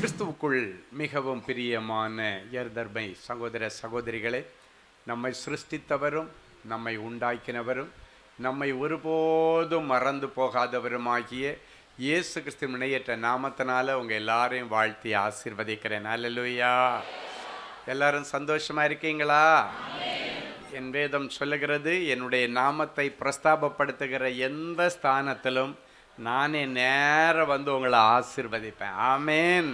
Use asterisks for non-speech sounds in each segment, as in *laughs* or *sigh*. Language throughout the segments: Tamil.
கிறிஸ்துவுக்குள் மிகவும் பிரியமான எர்தர்மை சகோதர சகோதரிகளே நம்மை சிருஷ்டித்தவரும் நம்மை உண்டாக்கினவரும் நம்மை ஒருபோதும் மறந்து போகாதவருமாகிய இயேசு கிறிஸ்து இணையற்ற நாமத்தினால உங்கள் எல்லாரையும் வாழ்த்தி ஆசீர்வதிக்கிறேன். அல்லலுயா எல்லாரும் சந்தோஷமா இருக்கீங்களா? என் வேதம் சொல்லுகிறது என்னுடைய நாமத்தை பிரஸ்தாபப்படுத்துகிற எந்த ஸ்தானத்திலும் நானே நேரம் வந்து உங்களை ஆசீர்வதிப்பேன். ஆமேன்.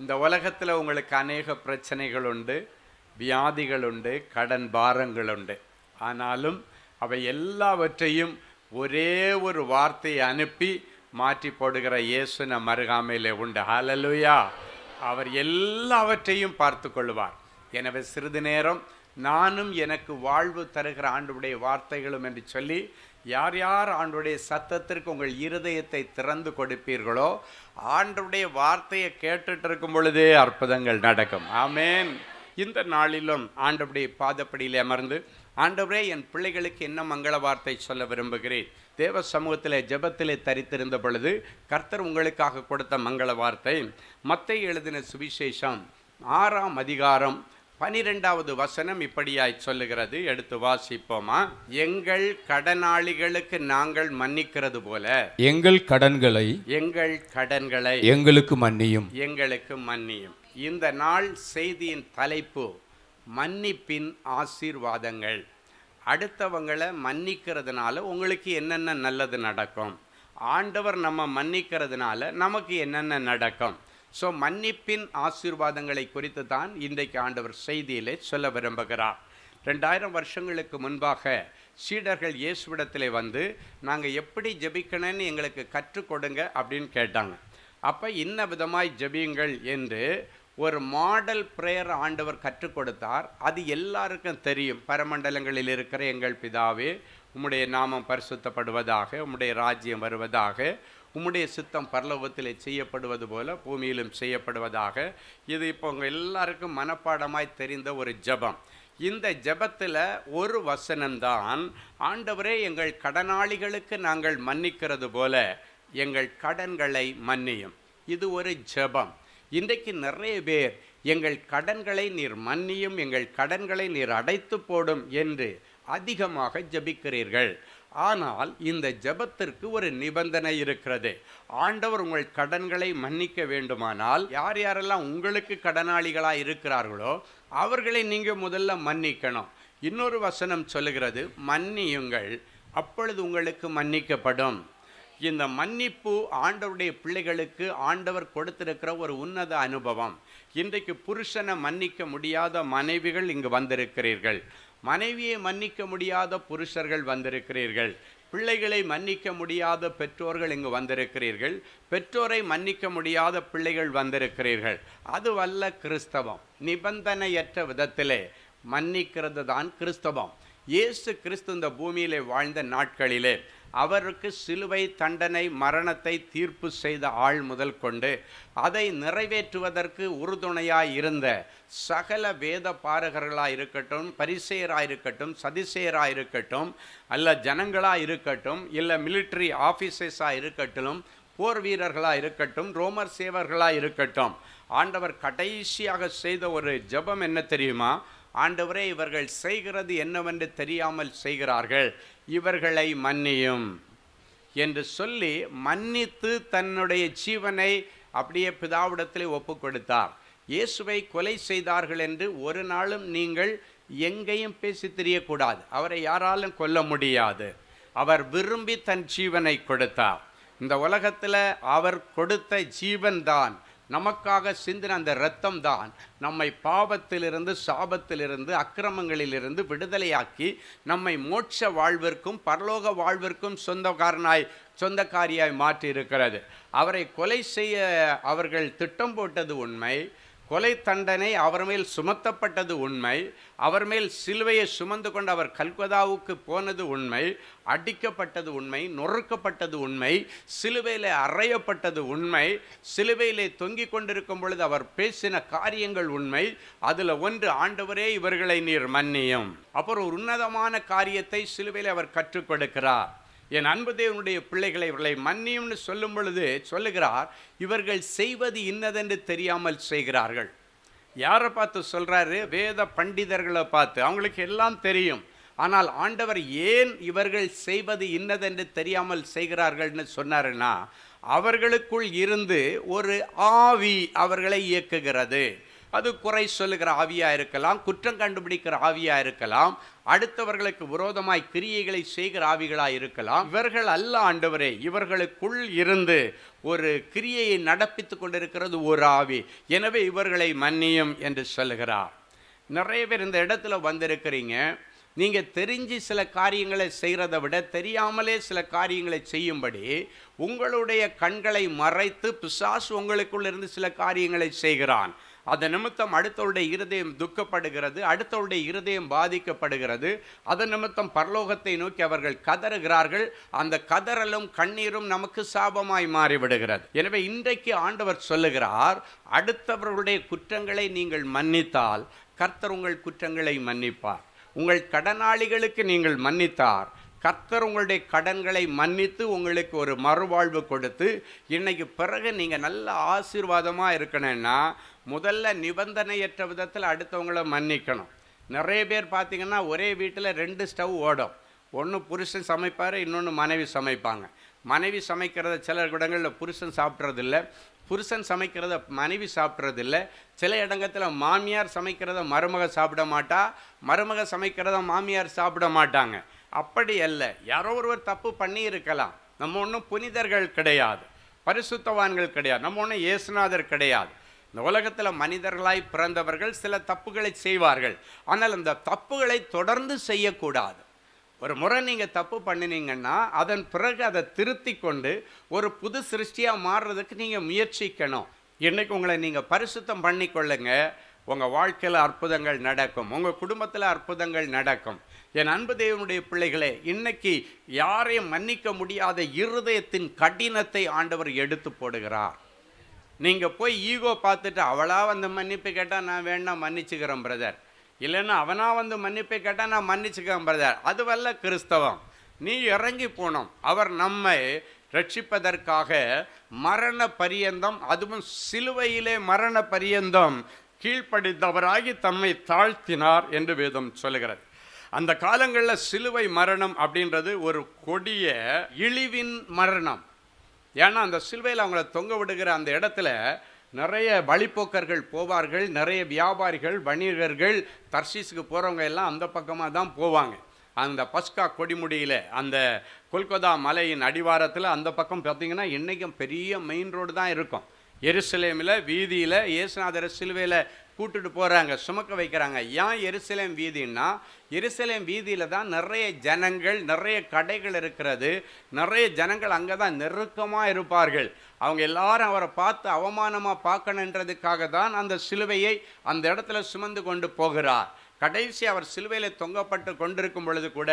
இந்த உலகத்தில் உங்களுக்கு அநேக பிரச்சனைகள் உண்டு வியாதிகள் உண்டு கடன் பாரங்கள் உண்டு. ஆனாலும் அவை எல்லாவற்றையும் ஒரே ஒரு வார்த்தையை அனுப்பி மாற்றி போடுகிற இயேசுனை மருகாமையில் உண்டு. ஹலலுயா அவர் எல்லாவற்றையும் பார்த்து கொள்வார். எனவே சிறிது நேரம் நானும் எனக்கு வாழ்வு தருகிற ஆண்டுடைய வார்த்தைகளும் என்று சொல்லி யார் யார் ஆண்டுடைய சத்தத்திற்கு உங்கள் இருதயத்தை திறந்து கொடுப்பீர்களோ ஆண்டுடைய வார்த்தையை கேட்டுட்டு இருக்கும் பொழுதே அற்புதங்கள் நடக்கும். ஆமேன். இந்த நாளிலும் ஆண்டுடைய பாதப்படியில் அமர்ந்து ஆண்டவரே என் பிள்ளைகளுக்கு என்ன மங்கள வார்த்தை சொல்ல விரும்புகிறேன். தேவ சமூகத்தில் ஜபத்திலே தரித்திருந்த பொழுது கர்த்தர் உங்களுக்காக கொடுத்த மங்கள வார்த்தை மத்தை எழுதின சுவிசேஷம் ஆறாம் அதிகாரம் பனிரெண்டாவது வசனம் இப்படியாய் சொல்லுகிறது எடுத்து வாசிப்போமா? எங்கள் கடனாளிகளுக்கு நாங்கள் மன்னிக்கிறது போல. எங்கள் கடன்களை எங்கள் கடன்களை எங்களுக்கு மன்னியும். எங்களுக்கு மன்னியும். இந்த நாள் செய்தியின் தலைப்பு மன்னிப்பின் ஆசீர்வாதங்கள். அடுத்தவங்களை மன்னிக்கிறதுனால உங்களுக்கு என்னென்ன நல்லது நடக்கும்? ஆண்டவர் நம்ம மன்னிக்கிறதுனால நமக்கு என்னென்ன நடக்கும்? ஸோ மன்னிப்பின் ஆசீர்வாதங்களை குறித்து தான் இன்றைக்கு ஆண்டவர் செய்தியிலே சொல்ல விரும்புகிறார். ரெண்டாயிரம் வருஷங்களுக்கு முன்பாக சீடர்கள் இயேசுவிடத்திலே வந்து நாங்கள் எப்படி ஜெபிக்கணும்னு எங்களுக்கு கற்றுக் கொடுங்க அப்படின்னு கேட்டாங்க. அப்போ இன்ன விதமாய் ஜெபியுங்கள் என்று ஒரு மாடல் பிரேயர் ஆண்டவர் கற்றுக் கொடுத்தார். அது எல்லாருக்கும் தெரியும். பரமண்டலங்களில் இருக்கிற எங்கள் பிதாவே உம்முடைய நாமம் பரிசுத்தப்படுவதாக உம்முடைய ராஜ்யம் வருவதாக. உம்முடைய சித்தம் பரலோகத்தில் செய்யப்படுவது போல பூமியிலும் செய்யப்படுவதாக. இது இப்போ உங்கள் எல்லாருக்கும் மனப்பாடமாய் தெரிந்த ஒரு ஜெபம். இந்த ஜெபத்தில் ஒரு வசனம்தான் ஆண்டவரே எங்கள் கடனாளிகளுக்கு நாங்கள் மன்னிக்கிறது போல எங்கள் கடன்களை மன்னியும். இது ஒரு ஜெபம். இன்றைக்கு நிறைய பேர் எங்கள் கடன்களை நீர் மன்னியும் எங்கள் கடன்களை நீர் அடைத்து போடும் என்று அதிகமாக ஜெபிக்கிறீர்கள். ஆனால் இந்த ஜெபத்திற்கு ஒரு நிபந்தனை இருக்கிறது. ஆண்டவர் உங்கள் கடன்களை மன்னிக்க வேண்டுமானால் யார் யாரெல்லாம் உங்களுக்கு கடனாளிகளாக இருக்கிறார்களோ அவர்களை நீங்கள் முதல்ல மன்னிக்கணும். இன்னொரு வசனம் சொல்லுகிறது மன்னியுங்கள் அப்பொழுது உங்களுக்கு மன்னிக்கப்படும். இந்த மன்னிப்பு ஆண்டவருடைய பிள்ளைகளுக்கு ஆண்டவர் கொடுத்திருக்கிற ஒரு உன்னத அனுபவம். இன்றைக்கு புருஷனை மன்னிக்க முடியாத மனைவிகள் இங்கு வந்திருக்கிறீர்கள். மனைவியை மன்னிக்க முடியாத புருஷர்கள் வந்திருக்கிறீர்கள். பிள்ளைகளை மன்னிக்க முடியாத பெற்றோர்கள் இங்கு வந்திருக்கிறீர்கள். பெற்றோரை மன்னிக்க முடியாத பிள்ளைகள் வந்திருக்கிறீர்கள். அதுவல்ல கிறிஸ்தவம். நிபந்தனையற்ற விதத்திலே மன்னிக்கிறது தான் கிறிஸ்தவம். இயேசு கிறிஸ்து இந்த பூமியிலே வாழ்ந்த நாட்களிலே அவருக்கு சிலுவை தண்டனை மரணத்தை தீர்ப்பு செய்த ஆள் முதல் கொண்டு அதை நிறைவேற்றுவதற்கு உறுதுணையாய் இருந்த சகல வேத பாரகர்களாக இருக்கட்டும் பரிசெயராக இருக்கட்டும் சதிசெயராக இருக்கட்டும் அல்ல ஜனங்களாக இருக்கட்டும் இல்லை மிலிட்ரி ஆஃபீஸர்ஸாக இருக்கட்டும் போர் வீரர்களாக இருக்கட்டும் ரோமர் சேவர்களாக இருக்கட்டும் ஆண்டவர் கடைசியாக செய்த ஒரு ஜெபம் என்ன தெரியுமா? ஆண்டவரே இவர்கள் செய்கிறது என்னவென்று தெரியாமல் செய்கிறார்கள். இவர்களை மன்னியும் என்று சொல்லி மன்னித்து தன்னுடைய ஜீவனை அப்படியே பிதாவிடத்தில் ஒப்பு கொடுத்தார் இயேசுவை கொலை செய்தார்கள் என்று ஒரு நாளும் நீங்கள் எங்கேயும் பேசி தெரியக்கூடாது. அவரை யாராலும் கொல்ல முடியாது. அவர் விரும்பி தன் ஜீவனை கொடுத்தார். இந்த உலகத்தில் அவர் கொடுத்த ஜீவன்தான். நமக்காக சிந்தின அந்த இரத்தம் தான் நம்மை பாவத்திலிருந்து சாபத்திலிருந்து அக்கிரமங்களிலிருந்து விடுதலையாக்கி நம்மை மோட்ச வாழ்விற்கும் பரலோக வாழ்விற்கும் சொந்தக்காரனாய் சொந்தக்காரியாய் மாற்றி இருக்கிறது அவரை கொலை செய்ய அவர்கள் திட்டம் போட்டது உண்மை. கொலை தண்டனை அவர் மேல் சுமத்தப்பட்டது உண்மை அவர் மேல் சிலுவையை சுமந்து கொண்டு அவர் கல்கதாவுக்கு போனது உண்மை அடிக்கப்பட்டது உண்மை நொறுக்கப்பட்டது உண்மை சிலுவையில் அறையப்பட்டது உண்மை சிலுவையிலே தொங்கிக் கொண்டிருக்கும் பொழுது அவர் பேசின காரியங்கள் உண்மை அதில் ஒன்று ஆண்டவரே இவர்களை நீர் மன்னியும். அப்புறம் ஒரு உன்னதமான காரியத்தை சிலுவையில் அவர் கற்றுக் கொடுக்கிறார். என் அன்பு தேவனுடைய பிள்ளைகளை இவர்களை மன்னியும்னு சொல்லும் பொழுது சொல்லுகிறார் இவர்கள் செய்வது இன்னதென்று தெரியாமல் செய்கிறார்கள். யாரை பார்த்து சொல்கிறாரு வேத பண்டிதர்களை பார்த்து. அவங்களுக்கு எல்லாம் தெரியும். ஆனால் ஆண்டவர் ஏன் இவர்கள் செய்வது இன்னதென்று தெரியாமல் செய்கிறார்கள்னு சொன்னாருன்னா அவர்களுக்குள் இருந்து ஒரு ஆவி அவர்களை இயக்குகிறது. அது குறை சொல்லுகிற ஆவியாக இருக்கலாம் குற்றம் கண்டுபிடிக்கிற ஆவியாக இருக்கலாம் அடுத்தவர்களுக்கு விரோதமாய் கிரியைகளை செய்கிற ஆவிகளாக இருக்கலாம். இவர்கள் அல்ல ஆண்டவரே இவர்களுக்குள் இருந்து ஒரு கிரியையை நடப்பித்து கொண்டிருக்கிறது ஒரு ஆவி. எனவே இவர்களை மன்னியும் என்று சொல்லுகிறார். நிறைய பேர் இந்த இடத்துல வந்திருக்கிறீங்க. நீங்கள் தெரிஞ்சு சில காரியங்களை செய்கிறத விட தெரியாமலே சில காரியங்களை செய்யும்படி உங்களுடைய கண்களை மறைத்து பிசாசு உங்களுக்குள்ள இருந்து சில காரியங்களை செய்கிறான். அதன் நிமித்தம் அடுத்தவருடைய இருதயம் துக்கப்படுகிறது அடுத்தவருடைய இருதயம் பாதிக்கப்படுகிறது. அதன் நிமித்தம் பரலோகத்தை நோக்கி அவர்கள் கதறுகிறார்கள். அந்த கதறலும் கண்ணீரும் நமக்கு சாபமாய் மாறிவிடுகிறது. எனவே இன்றைக்கு ஆண்டவர் சொல்லுகிறார் அடுத்தவர்களுடைய குற்றங்களை நீங்கள் மன்னித்தால் கர்த்தர் உங்கள் குற்றங்களை மன்னிப்பார். உங்கள் கடனாளிகளுக்கு நீங்கள் மன்னித்தார். கர்த்தர் உங்களுடைய கடன்களை மன்னித்து உங்களுக்கு ஒரு மறுவாழ்வு கொடுத்து இன்றைக்கு பிறகு நீங்கள் நல்ல ஆசீர்வாதமாக இருக்கணும்னா முதல்ல நிபந்தனையற்ற விதத்தில் அடுத்தவங்கள மன்னிக்கணும். நிறைய பேர் பார்த்திங்கன்னா ஒரே வீட்டில் ரெண்டு ஸ்டவ் ஓடும். ஒன்று புருஷன் சமைப்பார் இன்னொன்று மனைவி சமைப்பாங்க. மனைவி சமைக்கிறத சில இடங்களில் புருஷன் சாப்பிட்றதில்ல. புருஷன் சமைக்கிறத மனைவி சாப்பிட்றதில்ல. சில இடங்கத்தில் மாமியார் சமைக்கிறத மருமக சாப்பிட மாட்டா மருமக சமைக்கிறத மாமியார் சாப்பிட மாட்டாங்க. அப்படி அல்ல. யாரோ ஒருவர் தப்பு பண்ணி இருக்கலாம் நம்ம ஒன்றும் புனிதர்கள் கிடையாது. பரிசுத்தவான்கள் கிடையாது. நம்ம ஒன்றும் இயேசுநாதர் கிடையாது. இந்த உலகத்தில் மனிதர்களாய் பிறந்தவர்கள் சில தப்புகளை செய்வார்கள். ஆனால் அந்த தப்புகளை தொடர்ந்து செய்யக்கூடாது. ஒரு முறை நீங்கள் தப்பு பண்ணினீங்கன்னா அதன் பிறகு அதை திருத்தி கொண்டு ஒரு புது சிருஷ்டியாக மாறுறதுக்கு நீங்கள் முயற்சிக்கணும். இன்றைக்கு உங்களை நீங்கள் பரிசுத்தம் பண்ணிக்கொள்ளுங்க உங்கள் வாழ்க்கையில் அற்புதங்கள் நடக்கும். உங்கள் குடும்பத்தில் அற்புதங்கள் நடக்கும். என் அன்பு தேவனுடைய பிள்ளைகளே இன்னைக்கு யாரையும் மன்னிக்க முடியாத இருதயத்தின் கடினத்தை ஆண்டவர் எடுத்து போடுகிறார். நீங்கள் போய் ஈகோ பார்த்துட்டு அவளாக வந்து மன்னிப்பு கேட்டால் நான் வேணா மன்னிச்சுக்கிறேன் பிரதர் இல்லைன்னா அவனாக வந்து மன்னிப்பு கேட்டால் நான் மன்னிச்சுக்கிறேன் பிரதர் அதுவல்ல கிறிஸ்தவம். நீ இறங்கி போனோம் அவர் நம்மை ரட்சிப்பதற்காக மரண பரியந்தம் அதுவும் சிலுவையிலே மரண பரியந்தம் கீழ்ப்படித்தவராகி தம்மை தாழ்த்தினார் என்று வேதம் சொல்லுகிறது. அந்த காலங்களில் சிலுவை மரணம் அப்படின்றது ஒரு கொடிய இழிவின் மரணம். ஏன்னா அந்த சிலுவையில் அவங்கள தொங்க விடுகிற அந்த இடத்துல நிறைய வழிப்போக்கர்கள் போவார்கள் நிறைய வியாபாரிகள் வணிகர்கள் தர்ஷீஸுக்கு போகிறவங்க எல்லாம் அந்த பக்கமாக தான் போவாங்க. அந்த பஸ்கா கொடிமுடியில் அந்த கொல்கத்தா மலையின் அடிவாரத்தில் அந்த பக்கம் பார்த்தீங்கன்னா இன்றைக்கும் பெரிய மெயின் ரோடு தான் இருக்கும். எருசலேமில் வீதியில் இயேசுநாதர் சிலுவையில் கூட்டுட்டு போகிறாங்க சுமக்க வைக்கிறாங்க. ஏன் எருசலேம் வீதின்னா எருசலேம் வீதியில் தான் நிறைய ஜனங்கள் நிறைய கடைகள் இருக்கிறது. நிறைய ஜனங்கள் அங்கே தான் நெருக்கமாக இருப்பார்கள். அவங்க எல்லாரும் அவரை பார்த்து அவமானமாக பார்க்கணுன்றதுக்காக தான் அந்த சிலுவையை அந்த இடத்துல சுமந்து கொண்டு போகிறார். கடைசி அவர் சிலுவையில் தொங்கப்பட்டு கொண்டிருக்கும் பொழுது கூட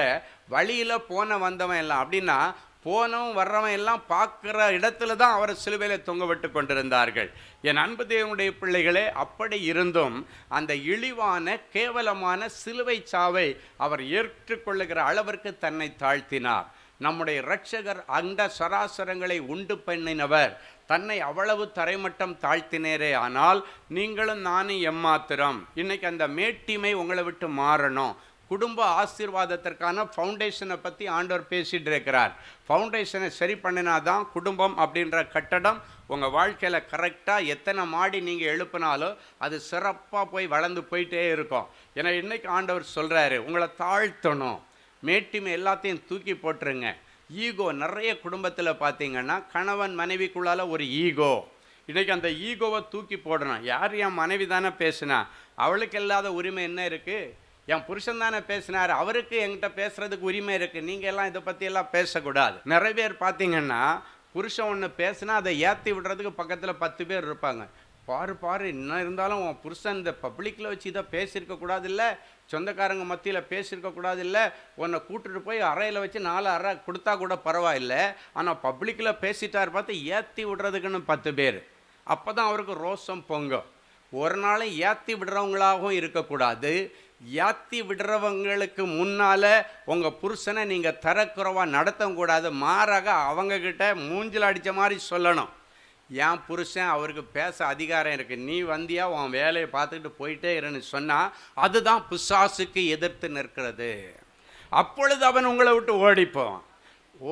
வழியில் போன வந்தவன் எல்லாம் அப்படின்னா போனவன் வர்றவன் எல்லாம் பார்க்குற இடத்துல தான் அவரை சிலுவையில் தொங்க விட்டு கொண்டிருந்தார்கள். என் அன்பு தேவனுடைய பிள்ளைகளே அப்படி இருந்தும் அந்த இழிவான கேவலமான சிலுவை சாவை அவர் ஏற்றுக்கொள்ளுகிற அளவிற்கு தன்னை தாழ்த்தினார். நம்முடைய இரட்சகர் அந்த சராசரங்களை உண்டு பண்ணினவர். தன்னை அவ்வளவு தரைமட்டம் தாழ்த்தினேரே ஆனால் நீங்களும் நானும் எம்மாத்திரம். இன்னைக்கு அந்த மேட்டிமை உங்களை விட்டு மாறணும். குடும்ப ஆசீர்வாதத்திற்கான ஃபவுண்டேஷனை பற்றி ஆண்டவர் பேசிகிட்டு இருக்கிறார். ஃபவுண்டேஷனை சரி பண்ணினாதான் குடும்பம் அப்படின்ற கட்டடம் உங்கள் வாழ்க்கையில் கரெக்டாக எத்தனை மாடி நீங்கள் எழுப்பினாலும் அது சிறப்பாக போய் வளர்ந்து போயிட்டே இருக்கும். ஏன்னா இன்றைக்கி ஆண்டவர் சொல்கிறாரு உங்களை தாழ்த்தணும். மேட்டிமை எல்லாத்தையும் தூக்கி போட்டுருங்க. ஈகோ நிறைய குடும்பத்தில் பார்த்தீங்கன்னா கணவன் மனைவிக்குள்ளால ஒரு ஈகோ இன்றைக்கி அந்த ஈகோவை தூக்கி போடணும். யார் என் மனைவி தானே பேசுனா? அவளுக்கு இல்லாத உரிமை என்ன இருக்குது என் புருஷன் தானே பேசினார். அவருக்கு என்கிட்ட பேசுறதுக்கு உரிமை இருக்குது நீங்கள் எல்லாம் இதை பற்றியெல்லாம் பேசக்கூடாது. நிறைய பேர் பார்த்தீங்கன்னா புருஷன் ஒன்று பேசுனா அதை ஏற்றி விடுறதுக்கு பக்கத்தில் பத்து பேர் இருப்பாங்க. பாரு பாரு என்ன இருந்தாலும் உன் புருஷன் இந்த பப்ளிக்கில் வச்சு இதை பேசியிருக்க கூடாதுல்ல. சொந்தக்காரங்க மத்தியில் பேசியிருக்க கூடாதுல்ல. உன்னை கூட்டிட்டு போய் அறையில் வச்சு நாலு அறை கொடுத்தா கூட பரவாயில்ல. ஆனால் பப்ளிக்கில் பேசிட்டார் பார்த்து ஏற்றி விடுறதுக்குன்னு பத்து பேர். அப்போ தான் அவருக்கு ரோசம் பொங்கும். ஒரு நாளும் ஏற்றி விடுறவங்களாகவும் இருக்கக்கூடாது. யாத்தி விடுறவங்களுக்கு முன்னால் உங்கள் புருஷனை நீங்கள் தரக்குறவாக நடத்தக்கூடாது மாறாக அவங்கக்கிட்ட மூஞ்சில் அடித்த மாதிரி சொல்லணும். என் புருஷன் அவருக்கு பேச அதிகாரம் இருக்குது நீ வந்தியா உன் வேலையை பார்த்துக்கிட்டு போயிட்டே இருன்னு சொன்னால் அதுதான் பிசாசுக்கு எதிர்த்து நிற்கிறது. அப்பொழுது அவன் உங்களை விட்டு ஓடிப்போம்.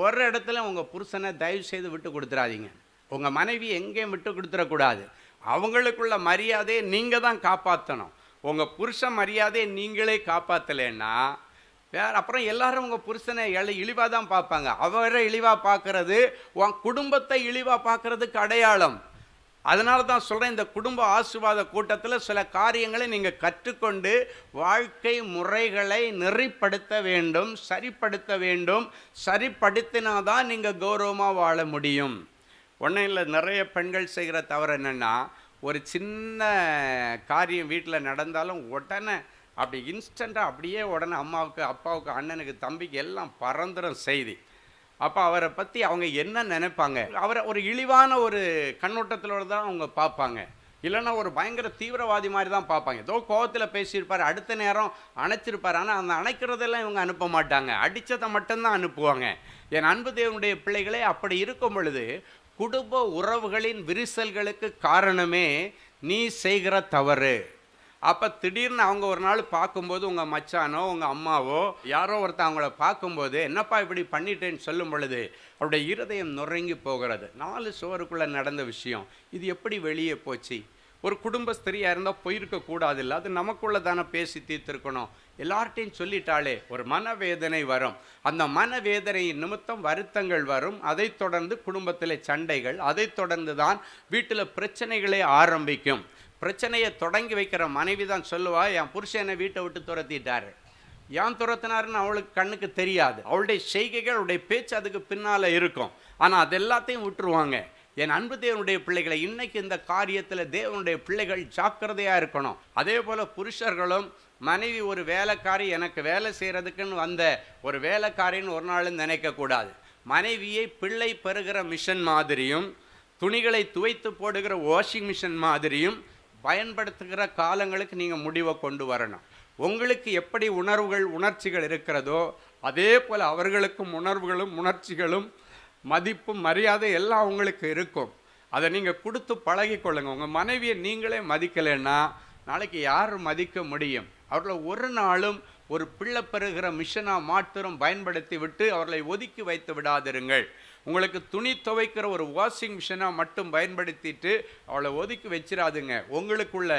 ஒரு இடத்துல உங்கள் புருஷனை தயவு செய்து விட்டு கொடுத்துறாதீங்க. உங்கள் மனைவி எங்கேயும் விட்டு கொடுத்துடக்கூடாது. அவங்களுக்குள்ள மரியாதையை நீங்கள் தான் காப்பாற்றணும் உங்கள் புருஷன் மரியாதையை நீங்களே காப்பாற்றலைன்னா வேற அப்புறம் எல்லாரும் உங்கள் புருஷனை எல்லாம் இழிவாக தான் பார்ப்பாங்க. அவரை இழிவாக பார்க்கறது உன் குடும்பத்தை இழிவாக பார்க்கறதுக்கு அடையாளம். அதனால தான் சொல்கிறேன் இந்த குடும்ப ஆசீர்வாத கூட்டத்தில் சில காரியங்களை நீங்கள் கற்றுக்கொண்டு வாழ்க்கை முறைகளை நெறிப்படுத்த வேண்டும் சரிப்படுத்த வேண்டும். சரிப்படுத்தினா தான் நீங்கள் கௌரவமாக வாழ முடியும். ஒன்றும் இல்லை நிறைய பெண்கள் செய்கிற தவறு என்னென்னா ஒரு சின்ன காரியம் வீட்டில் நடந்தாலும் உடனே அப்படி இன்ஸ்டண்ட்டாக அப்படியே உடனே அம்மாவுக்கு அப்பாவுக்கு அண்ணனுக்கு தம்பிக்கு எல்லாம் பறந்துடும் செய்தி. அப்போ அவரை பற்றி அவங்க என்ன நினைப்பாங்க? அவரை ஒரு இழிவான ஒரு கண்ணோட்டத்திலோட தான் அவங்க பார்ப்பாங்க. இல்லைன்னா ஒரு பயங்கர தீவிரவாதி மாதிரி தான் பார்ப்பாங்க. ஏதோ கோவத்தில் பேசியிருப்பார் அடுத்த நேரம் அணைச்சிருப்பார். ஆனால் அந்த அணைக்கிறதெல்லாம் இவங்க அனுப்ப மாட்டாங்க. அடித்ததை மட்டும்தான் அனுப்புவாங்க. என் அன்பு தேவனுடைய பிள்ளைகளே அப்படி இருக்கும் பொழுது குடும்ப உறவுகளின் விரிசல்களுக்கு காரணமே நீ செய்கிற தவறு. அப்போ திடீர்னு அவங்க ஒரு நாள் பார்க்கும்போது உங்கள் மச்சானோ உங்கள் அம்மாவோ யாரோ ஒருத்தர் அவங்கள பார்க்கும்போது என்னப்பா இப்படி பண்ணிட்டேன்னு சொல்லும் பொழுது அவருடைய இருதயம் நுறங்கி போகிறது. நாலு சுவருக்குள்ளே நடந்த விஷயம். இது எப்படி வெளியே போச்சு? ஒரு குடும்ப ஸ்திரியாக இருந்தால் போயிருக்க கூடாது இல்லை. அது நமக்குள்ளே தானே பேசி தீர்த்திருக்கணும். எல்லார்ட்டையும் சொல்லிட்டாலே ஒரு மனவேதனை வரும். அந்த மனவேதனையின் நிமித்தம் வருத்தங்கள் வரும். அதைத் தொடர்ந்து குடும்பத்தில் சண்டைகள் அதைத் தொடர்ந்து தான் வீட்டில் பிரச்சனைகளே ஆரம்பிக்கும். பிரச்சனையை தொடங்கி வைக்கிற மனைவி தான் சொல்லுவா என் புருஷனை வீட்டை விட்டு துரத்திட்டாரு. ஏன் துரத்தினாருன்னு அவளுக்கு கண்ணுக்கு தெரியாது. அவளுடைய செய்கைகள் அவளுடைய பேச்சு அதுக்கு பின்னால் இருக்கும். ஆனால் அது எல்லாத்தையும் விட்டுருவாங்க. என் அன்பு தேவனுடைய பிள்ளைகளை இன்னைக்கு இந்த காரியத்தில் தேவனுடைய பிள்ளைகள் ஜாக்கிரதையாக இருக்கணும். அதே போல் புருஷர்களும் மனைவி ஒரு வேலைக்காரி எனக்கு வேலை செய்கிறதுக்குன்னு வந்த ஒரு வேலைக்காரின்னு ஒரு நாளும் நினைக்கக்கூடாது மனைவியை பிள்ளை பெறுகிற மிஷன் மாதிரியும் துணிகளை துவைத்து போடுகிற வாஷிங் மிஷின் மாதிரியும் பயன்படுத்துகிற காலங்களுக்கு நீங்கள் முடிவை கொண்டு வரணும். உங்களுக்கு எப்படி உணர்வுகள் உணர்ச்சிகள் இருக்கிறதோ அதே போல் அவர்களுக்கும் உணர்வுகளும் உணர்ச்சிகளும் மதிப்பும் மரியாதை எல்லாம் உங்களுக்கு இருக்கும். அதை நீங்கள் கொடுத்து பழகிக்கொள்ளுங்கள் உங்கள் மனைவியை நீங்களே மதிக்கலைன்னா நாளைக்கு யார் மதிக்க முடியும்? அவர்களை ஒரு நாளும் ஒரு பிள்ளை பெறுகிற மிஷனாக மாத்திரம் பயன்படுத்தி விட்டு அவர்களை ஒதுக்கி வைத்து விடாதிருங்கள். உங்களுக்கு துணி துவைக்கிற ஒரு வாஷிங் மிஷினாக மட்டும் பயன்படுத்திட்டு அவளை ஒதுக்கி வச்சிடாதுங்க உங்களுக்குள்ள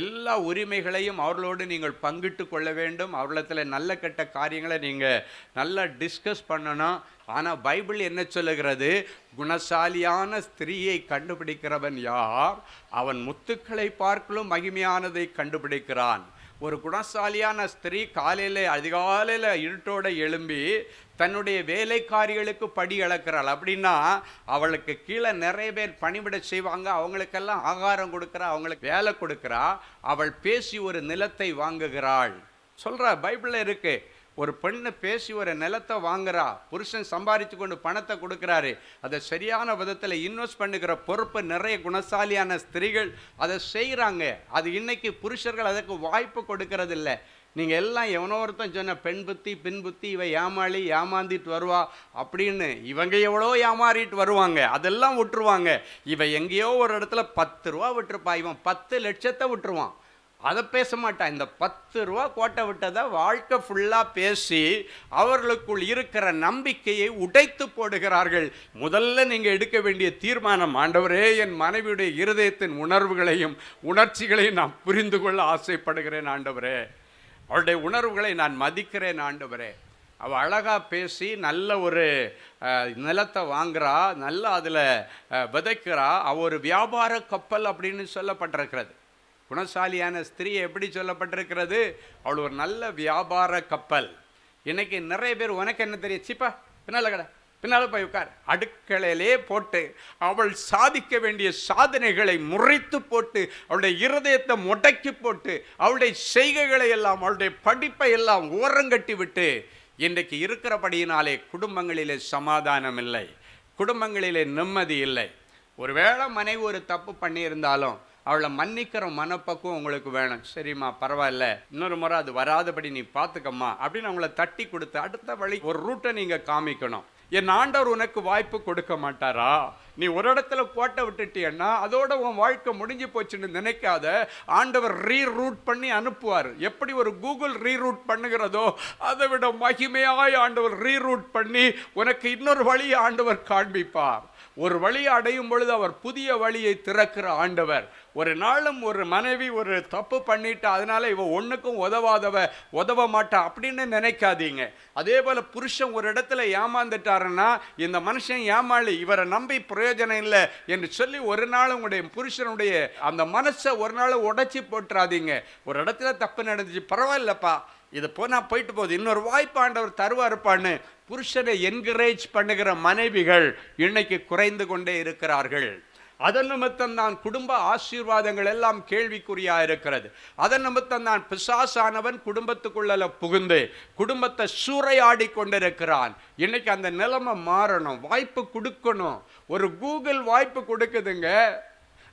எல்லா உரிமைகளையும் அவர்களோடு நீங்கள் பங்கிட்டு கொள்ள வேண்டும். அவர்களிடத்தில் நல்ல கெட்ட காரியங்களை நீங்கள் நல்லா டிஸ்கஸ் பண்ணணும். ஆனால் பைபிள் என்ன சொல்லுகிறது? குணசாலியான ஸ்திரீயை கண்டுபிடிக்கிறவன் யார்? அவன் முத்துக்களை பார்க்கலும் மகிமையானதை கண்டுபிடிக்கிறான். ஒரு குணசாலியான ஸ்திரீ காலையில் அதிகாலையில் இருட்டோட எழும்பி தன்னுடைய வேலைக்காரிகளுக்கு படி இழக்கிறாள். அப்படின்னா அவளுக்கு கீழே நிறைய பேர் பணிவிட செய்வாங்க. அவங்களுக்கெல்லாம் ஆகாரம் கொடுக்குறா அவங்களுக்கு வேலை கொடுக்குறா. அவள் பேசி ஒரு நிலத்தை வாங்குகிறாள். சொல்கிறா பைபிளில் இருக்குது ஒரு பெண்ணை பேசி ஒரு நிலத்தை வாங்குறா புருஷன் சம்பாதிச்சு கொண்டு பணத்தை கொடுக்குறாரு அதை சரியான விதத்தில் இன்வெஸ்ட் பண்ணுகிற பொறுப்பு நிறைய குணசாலியான ஸ்திரீகள் அதை செய்கிறாங்க அது இன்னைக்கு புருஷர்கள் அதற்கு வாய்ப்பு கொடுக்கறதில்ல. நீங்கள் எல்லாம் எவனோ ஒருத்தன் சொன்ன பெண் புத்தி பின் புத்தி இவ ஏமாளி ஏமாந்திட்டு வருவா அப்படின்னு இவங்க எவ்வளோ ஏமாறிட்டு வருவாங்க அதெல்லாம் விட்டுருவாங்க. இவ எங்கேயோ ஒரு இடத்துல பத்து ரூபா விட்டுருப்பா இவன் பத்து லட்சத்தை விட்டுருவான். அதை பேச மாட்டான் இந்த பத்து ரூபா கோட்டை விட்டதை வாழ்க்கை ஃபுல்லாக பேசி அவர்களுக்குள் இருக்கிற நம்பிக்கையை உடைத்து போடுகிறார்கள். முதல்ல நீங்கள் எடுக்க வேண்டிய தீர்மானம் ஆண்டவரே என் மனைவியுடைய இருதயத்தின் உணர்வுகளையும் உணர்ச்சிகளையும் நான் புரிந்து கொள்ள ஆசைப்படுகிறேன் ஆண்டவரே. அவளுடைய உணர்வுகளை நான் மதிக்கிறேன் ஆண்டவரே. அவள் அழகாக பேசி நல்ல ஒரு நிலத்தை வாங்குறா நல்லா அதில் விதைக்கிறா. அவள் ஒரு வியாபார கப்பல் அப்படின்னு சொல்லப்பட்டிருக்கிறது. குணசாலியான ஸ்திரீ எப்படி சொல்லப்பட்டிருக்கிறது? அவள் ஒரு நல்ல வியாபார கப்பல். இன்னைக்கு நிறைய பேர் உனக்கு என்ன தெரியும்? சீப்பா பின்னால் கடை பின்னால் போய் உட்கார். அடுக்கலையிலே போட்டு அவள் சாதிக்க வேண்டிய சாதனைகளை முறைத்து போட்டு அவளுடைய இருதயத்தை முடக்கி போட்டு அவளுடைய செய்கைகளை எல்லாம் அவளுடைய படிப்பை எல்லாம் ஓரங்கட்டி விட்டு இன்றைக்கு இருக்கிறபடியினாலே குடும்பங்களிலே சமாதானம் இல்லை. குடும்பங்களிலே நிம்மதி இல்லை. ஒருவேளை மனைவி ஒரு தப்பு பண்ணியிருந்தாலும் அவளை மன்னிக்கிற மனப்பக்குவம் உங்களுக்கு வேணும். சரிம்மா பரவாயில்ல. இன்னொரு முறை அது வராதபடி நீ பார்த்துக்கம்மா அப்படின்னு அவங்கள தட்டி கொடுத்து அடுத்த வழி ஒரு ரூட்டை நீங்கள் காமிக்கணும். என் ஆண்டவர் உனக்கு வாய்ப்பு கொடுக்க மாட்டாரா? நீ ஒரு இடத்துல கோட்டை விட்டுட்டியன்னா அதோட உன் வாழ்க்கை முடிஞ்சு போச்சுன்னு நினைக்காத. ஆண்டவர் ரீரூட் பண்ணி அனுப்புவார். எப்படி ஒரு கூகுள் ரீரூட் பண்ணுகிறதோ அதை விட மகிமையாய் ஆண்டவர் ரீரூட் பண்ணி உனக்கு இன்னொரு வழியை ஆண்டவர் காண்பிப்பார். ஒரு வழியை அடையும் பொழுது அவர் புதிய வழியை திறக்கிற ஆண்டவர். ஒரு நாளும் ஒரு மனைவி ஒரு தப்பு பண்ணிட்டு அதனால இவ ஒன்றுக்கும் உதவாதவ உதவ மாட்டா அப்படின்னு நினைக்காதீங்க. அதே போல் புருஷன் ஒரு இடத்துல ஏமாந்துட்டாருன்னா இந்த மனுஷன் ஏமாளி இவரை நம்பி பிரயோஜனம் இல்லை என்று சொல்லி ஒரு நாள் உங்களுடைய புருஷனுடைய அந்த மனசை ஒரு நாள் உடச்சி போட்டுறாதீங்க. ஒரு இடத்துல தப்பு நடந்துச்சு பரவாயில்லப்பா. இது போனால் போயிட்டு போகுது. இன்னொரு வாய்ப்பு ஆண்டவர் தருவாருப்பான்னு புருஷனை என்கரேஜ் பண்ணுகிற மனைவிகள் இன்னைக்கு குறைந்து கொண்டே இருக்கிறார்கள். அதன் நிமித்தம் தான் குடும்ப ஆசீர்வாதங்கள் எல்லாம் கேள்விக்குறியா இருக்கிறது. அதன் நிமித்தம் தான் பிசாசானவன் குடும்பத்துக்குள்ள புகுந்து குடும்பத்தை சூறையாடி கொண்டிருக்கிறான். இன்னைக்கு அந்த நிலைமை மாறணும் வாய்ப்பு கொடுக்கணும். ஒரு கூகுள் வாய்ப்பு கொடுக்குதுங்க.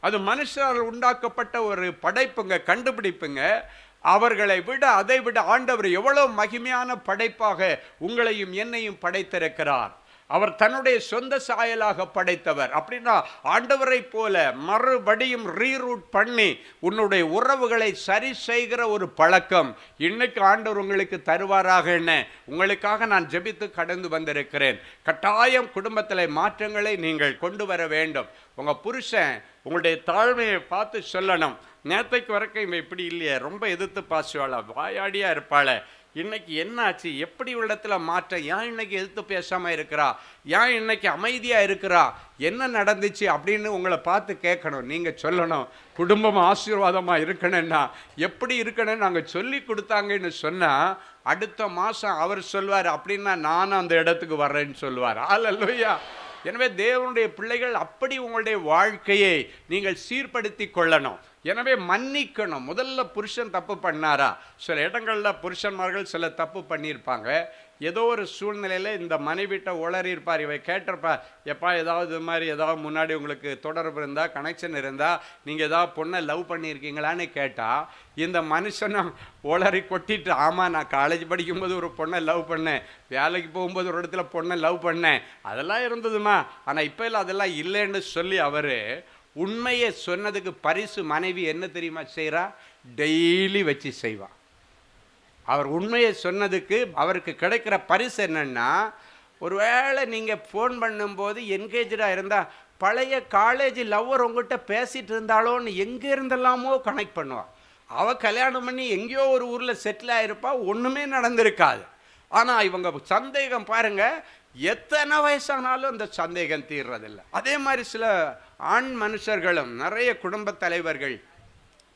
அது மனுஷரால் உண்டாக்கப்பட்ட ஒரு படைப்புங்க கண்டுபிடிப்புங்க. அவர்களை விட அதை விட ஆண்டவர் எவ்வளோ மகிமையான படைப்பாக உங்களையும் என்னையும் படைத்திருக்கிறார். அவர் தன்னுடைய சொந்த சாயலாக படைத்தவர். அப்படின்னா ஆண்டவரை போல மறுபடியும் ரீரூட் பண்ணி உன்னுடைய உறவுகளை சரி செய்கிற ஒரு பழக்கம் இன்னைக்கு ஆண்டவர் உங்களுக்கு தருவாராக என்ன? உங்களுக்காக நான் ஜெபித்து கடந்து வந்திருக்கிறேன். கட்டாயம் குடும்பத்தில் மாற்றங்களை நீங்கள் கொண்டு வர வேண்டும். உங்கள் புருஷன் உங்களுடைய தாழ்மையை பார்த்து சொல்லணும். நேத்தைக்கு வரைக்கும் இவன் இப்படி இல்லையே. ரொம்ப எதிர்த்து பாசுவாளா. வாயாடியாக இருப்பாளே. இன்னைக்கு என்னாச்சு? எப்படி உள்ளத்துல மாற்றம் ஏன் இன்னைக்கு எதிர்த்து பேசாமல் இருக்கிறா? ஏன் இன்னைக்கு அமைதியாக இருக்கிறா? என்ன நடந்துச்சு அப்படின்னு உங்களை பார்த்து கேட்கணும். நீங்கள் சொல்லணும். குடும்பம் ஆசீர்வாதமாக இருக்கணும்னா. எப்படி இருக்கணும்னு நாங்கள் சொல்லி கொடுத்தாங்கன்னு சொன்னால் அடுத்த மாதம் அவர் சொல்வார் அப்படின்னா நானும் அந்த இடத்துக்கு வர்றேன்னு சொல்லுவார் அல்லையா எனவே தேவனுடைய பிள்ளைகள் அப்படி உங்களுடைய வாழ்க்கையை நீங்கள் சீர்படுத்தி கொள்ளணும். எனவே மன்னிக்கணும். முதல்ல புருஷன் தப்பு பண்ணாரா? சில இடங்களில் புருஷன்மார்கள் சில தப்பு பண்ணியிருப்பாங்க. ஏதோ ஒரு சூழ்நிலையில் இந்த மனைவிட்ட உளறி இருப்பார் இவை கேட்டிருப்பா எப்பா ஏதாவது இது மாதிரி ஏதாவது முன்னாடி உங்களுக்கு தொடர்பு இருந்தால் கனெக்ஷன் இருந்தால் நீங்கள் ஏதாவது பொண்ணை லவ் பண்ணியிருக்கீங்களான்னு கேட்டால் இந்த மனுஷனை உளறி கொட்டிட்டு ஆமாம் நான் காலேஜ் படிக்கும்போது ஒரு பொண்ணை லவ் பண்ணேன். வேலைக்கு போகும்போது ஒரு இடத்துல பொண்ணை லவ் பண்ணேன். அதெல்லாம் இருந்ததுமா? ஆனால் இப்போ இல்லை அதெல்லாம் இல்லைன்னு சொல்லி அவர் உண்மையை சொன்னதுக்கு பரிசு மனைவி என்ன தெரியுமா செய்கிறா டெய்லி வச்சு செய்வான் அவர் உண்மையை சொன்னதுக்கு அவருக்கு கிடைக்கிற பரிசு என்னென்னா ஒருவேளை நீங்கள் ஃபோன் பண்ணும்போது என்கேஜாக இருந்தால் பழைய காலேஜ் லவ்வர் உங்கள்கிட்ட பேசிகிட்டு இருந்தாலோன்னு எங்கே இருந்தெல்லாமோ கனெக்ட் பண்ணுவாள் அவள் கல்யாணம் பண்ணி எங்கேயோ ஒரு ஊரில் செட்டில் ஆகிருப்பா ஒன்றுமே நடந்திருக்காது. ஆனால் இவங்க சந்தேகம் பாருங்கள் எத்தனை வயசானாலும் அந்த சந்தேகம் தீர்றதில்லை. அதே மாதிரி சில ஆண் மனுஷர்களும் நிறைய குடும்ப தலைவர்கள்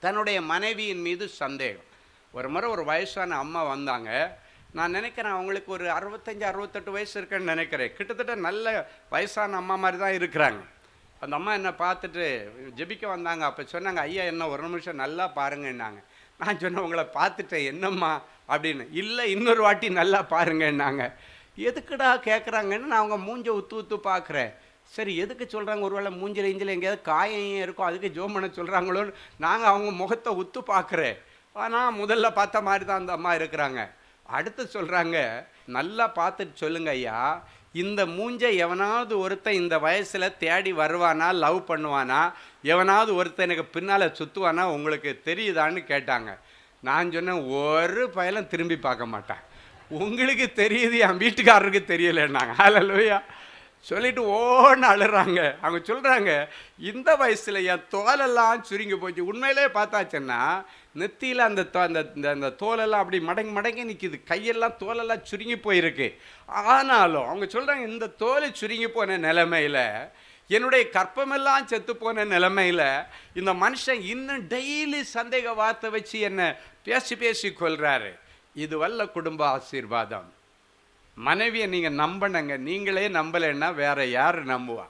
தன்னுடைய மனைவியின் மீது சந்தேகம். ஒரு முறை ஒரு வயசான அம்மா வந்தாங்க. நான் நினைக்கிறேன் அவங்களுக்கு ஒரு அறுபத்தஞ்சு அறுபத்தெட்டு வயசு இருக்குன்னு நினைக்கிறேன். கிட்டத்தட்ட நல்ல வயசான அம்மா மாதிரி தான் இருக்கிறாங்க. அந்த அம்மா என்னை பார்த்துட்டு ஜெபிக்க வந்தாங்க. அப்போ சொன்னாங்க ஐயா என்ன ஒரு நிமிஷம் நல்லா பாருங்கன்னாங்க. நான் சொன்னேன் உங்களை பார்த்துட்டேன் என்னம்மா? அப்படின்னு. இல்லை இன்னொரு வாட்டி நல்லா பாருங்கன்னாங்க. எதுக்குடா கேட்குறாங்கன்னு நான் அவங்க மூஞ்ச உத்து உத்து பார்க்குறேன் சரி எதுக்கு சொல்கிறாங்க ஒருவேளை மூஞ்சில் இஞ்சில் எங்கேயாவது காயம் இருக்கும் அதுக்கு ஜோம் பண்ண சொல்கிறாங்களோன்னு நாங்கள் அவங்க முகத்தை உத்து பார்க்குறேன் ஆனால் முதல்ல பார்த்த மாதிரி தான் அந்த அம்மா இருக்கிறாங்க. அடுத்து சொல்கிறாங்க நல்லா பார்த்துட்டு சொல்லுங்க ஐயா. இந்த மூஞ்சை எவனாவது ஒருத்தன் இந்த வயசில் தேடி வருவானா லவ் பண்ணுவானா? எவனாவது ஒருத்தன் எனக்கு பின்னால் சுற்றுவானா உங்களுக்கு தெரியுதான்னு கேட்டாங்க. நான் சொன்னேன் ஒரு பயலும் திரும்பி பார்க்க மாட்டேன். உங்களுக்கு தெரியுது என் வீட்டுக்காரருக்கு தெரியலன்னாங்க. *laughs* ஹalleluya. சொல்லிட்டு ஓன்னு அழுறாங்க. அவங்க சொல்கிறாங்க இந்த வயசில் என் தோலெல்லாம் சுருங்கி போச்சு. உண்மையிலே பார்த்தாச்சுன்னா நெத்தியில் அந்த தோ- அந்த இந்த- அந்த தோலெல்லாம் அப்படி மடங்கி மடங்கி நிற்கிது கையெல்லாம் தோலெல்லாம் சுருங்கி போயிருக்கு. ஆனாலும் அவங்க சொல்கிறாங்க இந்த தோலை சுருங்கி போன நிலமையில் என்னுடைய கற்பமெல்லாம் செத்து போன நிலைமையில் இந்த மனுஷன் இன்னும் டெய்லி சந்தேக வார்த்தை வச்சு என்னை பேசி பேசி கொள்கிறாரு இது வல்ல குடும்ப ஆசீர்வாதம். மனைவியை நீங்கள் நம்பினங்க நீங்களே நம்பலைன்னா வேறு யார் நம்புவா?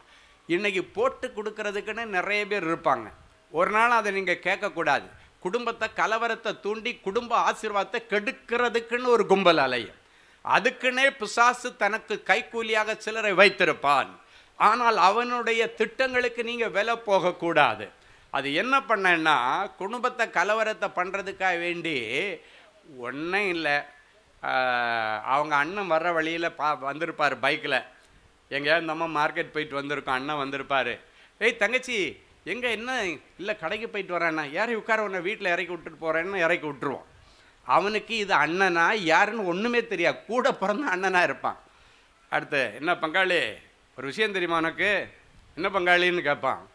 இன்றைக்கி போட்டு கொடுக்கறதுக்குன்னு நிறைய பேர் இருப்பாங்க. ஒரு நாள் அதை நீங்கள் கேட்கக்கூடாது. குடும்பத்தை கலவரத்தை தூண்டி குடும்ப ஆசீர்வாதத்தை கெடுக்கிறதுக்குன்னு ஒரு கும்பல் அலையும். அதுக்குன்னே பிசாசு தனக்கு கைக்கூலியாக சிலரை வைத்திருப்பான். ஆனால் அவனுடைய திட்டங்களுக்கு நீங்கள் விலை போகக்கூடாது. அது என்ன பண்ணேன்னா குடும்பத்தை கலவரத்தை பண்ணுறதுக்காக வேண்டி ஒன்றும் இல்லை. அவங்க அண்ணன் வர்ற வழியில் பா வந்திருப்பார் பைக்கில் எங்கேயாவது நம்ம மார்க்கெட் போயிட்டு வந்திருக்கோம் அண்ணன் வந்திருப்பார். ஏய் தங்கச்சி எங்கே என்ன? இல்லை கடைக்கு போயிட்டு வரேன்னா யாரை உட்கார உன்னை வீட்டில் இறக்கி விட்டுட்டு போகிறேன்னு இறக்கி விட்டுருவோம். அவனுக்கு இது அண்ணனா யாருன்னு ஒன்றுமே தெரியாது. கூட பிறந்த அண்ணனாக இருப்பான். அடுத்து என்ன பங்காளி? ஒரு விஷயம் தெரியுமா உனக்கு? என்ன பங்காளின்னு கேட்பான்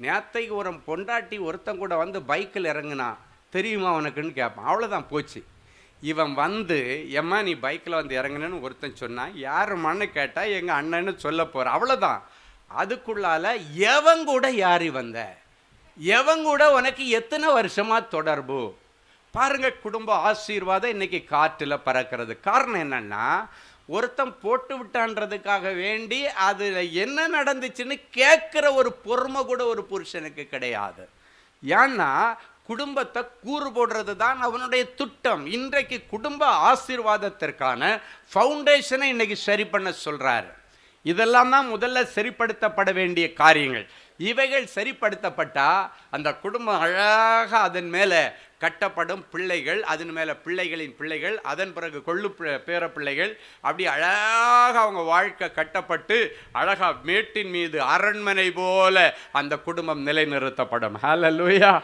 நேத்தைக்கு ஒரு பொண்டாட்டி ஒருத்தன் கூட வந்து பைக்கில் இறங்குனா தெரியுமா உனக்குன்னு கேட்பான் அவ்வளோதான் போச்சு. இவன் வந்து எம்மா நீ பைக்கில் வந்து இறங்குனேன்னு ஒருத்தன் சொன்னான். யார் மண்ணு கேட்டால் எங்கள் அண்ணன்னு சொல்ல போகிற அவ்வளோதான் அதுக்குள்ளால எவன் கூட யாரி வந்த எவன் கூட உனக்கு எத்தனை வருஷமாக தொடர்பு? பாருங்கள் குடும்ப ஆசீர்வாதம் இன்றைக்கி காற்றில் பறக்கிறது. காரணம் என்னென்னா ஒருத்தன் போட்டு விட்டான்றதுக்காக வேண்டி அதில் என்ன நடந்துச்சுன்னு கேட்குற ஒரு பொறுமை கூட ஒரு புருஷனுக்கு கிடையாது. ஏன்னா குடும்பத்தை கூறு போடுறது தான் அவனுடைய திட்டம். இன்றைக்கு குடும்ப ஆசீர்வாதத்திற்கான ஃபவுண்டேஷனை இன்னைக்கு சரி பண்ண சொல்கிறாரு இதெல்லாம் தான் முதல்ல சரிப்படுத்தப்பட வேண்டிய காரியங்கள். இவைகள் சரிப்படுத்தப்பட்டால் அந்த குடும்பம் அழகாக அதன் மேலே கட்டப்படும் பிள்ளைகள் அதன் மேலே பிள்ளைகளின் பிள்ளைகள் அதன் பிறகு கொள்ளு பேர பிள்ளைகள் அப்படி அழகாக அவங்க வாழ்க்கை கட்டப்பட்டு அழகாக மேட்டின் மீது அரண்மனை போல அந்த குடும்பம் நிலைநிறுத்தப்படும். லூயா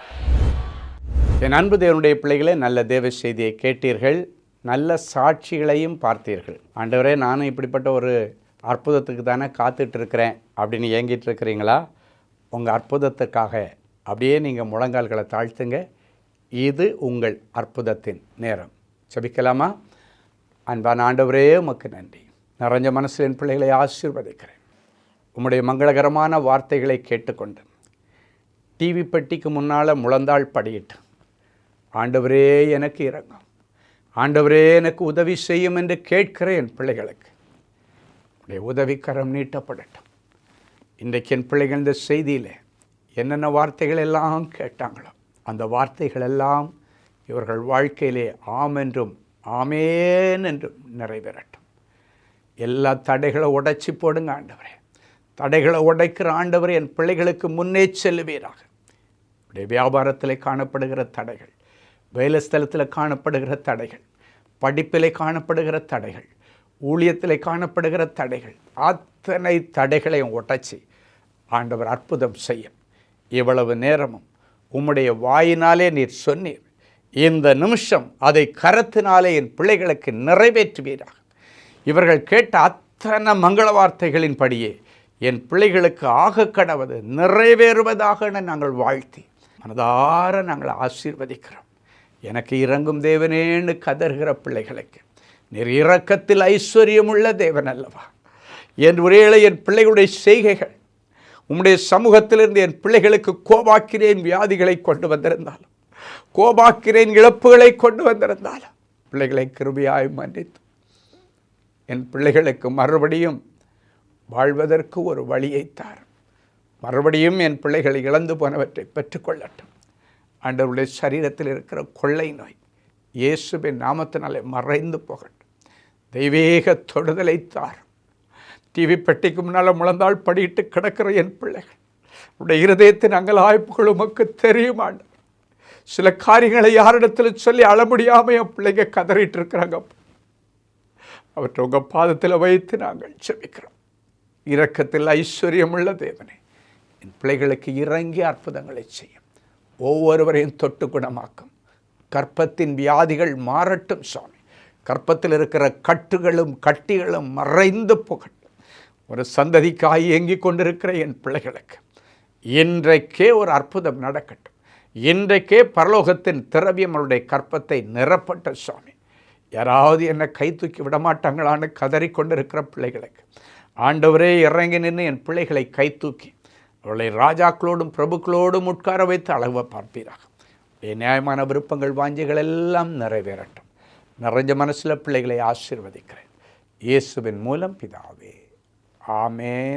என் அன்பு தேவனுடைய பிள்ளைகளே நல்ல தேவ செய்தியை கேட்டீர்கள். நல்ல சாட்சிகளையும் பார்த்தீர்கள். ஆண்டவரே நானும் இப்படிப்பட்ட ஒரு அற்புதத்துக்கு தானே காத்துட்டு இருக்கிறேன் அப்படின்னு ஏங்கிட்டு இருக்கிறீங்களா உங்கள் அற்புதத்துக்காக அப்படியே நீங்கள் முழங்கால்களை தாழ்த்துங்க. இது உங்கள் அற்புதத்தின் நேரம். செபிக்கலாமா அன்பான ஆண்டவரே உமக்கு நன்றி. நிறைஞ்ச மனசில் என் பிள்ளைகளை ஆசீர்வதிக்கிறேன். உம்முடைய மங்களகரமான வார்த்தைகளை கேட்டுக்கொண்டு டிவி பெட்டிக்கு முன்னால் முழந்தாள் படியிட்டு ஆண்டவரே எனக்கு இறங்கும் ஆண்டவரே எனக்கு உதவி செய்யும் என்று கேட்கிறேன் என் பிள்ளைகளுக்கு உடைய உதவிக்கரம் நீட்டப்படட்டும். இன்றைக்கு என் பிள்ளைகள் இந்த செய்தியில் என்னென்ன வார்த்தைகள் எல்லாம் கேட்டாங்களோ அந்த வார்த்தைகள் எல்லாம் இவர்கள் வாழ்க்கையிலே ஆம் என்றும் ஆமேன் என்றும் நிறைவேறட்டும். எல்லா தடைகளை உடைச்சி போடுங்க ஆண்டவரே. தடைகளை உடைக்கிற ஆண்டவரே என் பிள்ளைகளுக்கு முன்னே செல்லுவீராக. உடைய வியாபாரத்தில் காணப்படுகிற தடைகள் வேலைஸ்தலத்தில் காணப்படுகிற தடைகள் படிப்பிலே காணப்படுகிற தடைகள் ஊழியத்தில் காணப்படுகிற தடைகள் அத்தனை தடைகளையும் உடைச்சி ஆண்டவர் அற்புதம் செய்யும் இவ்வளவு நேரமும் உம்முடைய வாயினாலே நீர் சொன்னீர். இந்த நிமிஷம் அதை கரத்தினாலே என் பிள்ளைகளுக்கு நிறைவேற்றுவீராக. இவர்கள் கேட்ட அத்தனை மங்கள வார்த்தைகளின்படியே என் பிள்ளைகளுக்கு ஆக கடவது நிறைவேறுவதாக நாங்கள் வாழ்த்தி மனதார நாங்கள் ஆசீர்வதிக்கிறோம். எனக்கு இறங்கும் தேவனேன்னு கதறுகிற பிள்ளைகளுக்கு. நீர் இரக்கத்தில் ஐஸ்வர்யமுள்ள தேவன் அல்லவா? என் ஒரேளை என் பிள்ளைகளுடைய செய்கைகள் உம்முடைய சமூகத்திலிருந்து என் பிள்ளைகளுக்கு கோபாக்கிறேன் வியாதிகளை கொண்டு வந்திருந்தாலும் கோபாக்கிறேன் இழப்புகளை கொண்டு வந்திருந்தாலும் பிள்ளைகளை கிருபியாய் மன்னித்து என் பிள்ளைகளுக்கு மறுபடியும் வாழ்வதற்கு ஒரு வழியை தார் மறுபடியும் என் பிள்ளைகளை இழந்து போனவற்றை பெற்றுக்கொள்ளட்டும். ஆண்டவருடைய சரீரத்தில் இருக்கிற கொள்ளை நோய் இயேசுவின் நாமத்தினாலே மறைந்து போகட்டும். தெய்வேக தொடுதலை தார் டிவி பெட்டிக்கு முன்னால் முழந்தால் படியிட்டு கிடக்கிற என் பிள்ளைகள். உடைய இருதயத்தின் அங்கலாய்ப்புகள் உமக்கு தெரியும் சில காரியங்களை யாரிடத்தில் சொல்லி அழ முடியாமல் என் பிள்ளைங்க கதறிட்டு இருக்கிறாங்க அவற்றை உங்கள் பாதத்தில் வைத்து நாங்கள் செபிக்கிறோம் இரக்கத்தில் ஐஸ்வர்யமுள்ள தேவனே என் பிள்ளைகளுக்கு இறங்கி அற்புதங்களை செய்யும். ஒவ்வொருவரையும் தொட்டு குணமாக்கும். கற்பத்தின் வியாதிகள் மாறட்டும் சுவாமி. கற்பத்தில் இருக்கிற கட்டுகளும் கட்டிகளும் மறைந்து போகட்டும். ஒரு சந்ததிக்காய் இயங்கிக் கொண்டிருக்கிற என் பிள்ளைகளுக்கு இன்றைக்கே ஒரு அற்புதம் நடக்கட்டும். இன்றைக்கே பரலோகத்தின் திரவியம் அவருடைய கற்பத்தை நிரப்பட்ட சுவாமி. யாராவது என்னை கை தூக்கி விடமாட்டாங்களான்னு கதறிக்கொண்டிருக்கிற பிள்ளைகளுக்கு. ஆண்டவரே இறங்கி நின்று என் பிள்ளைகளை கை தூக்கி அவளை ராஜாக்களோடும் பிரபுக்களோடும் உட்கார வைத்து அளவை பார்ப்பீராக. நியாயமான விருப்பங்கள் வாஞ்சிகள் எல்லாம் நிறைவேறட்டும். நிறைஞ்ச மனசில் பிள்ளைகளை ஆசீர்வதிக்கிறேன். இயேசுவின் மூலம் பிதாவே. ஆமேன்.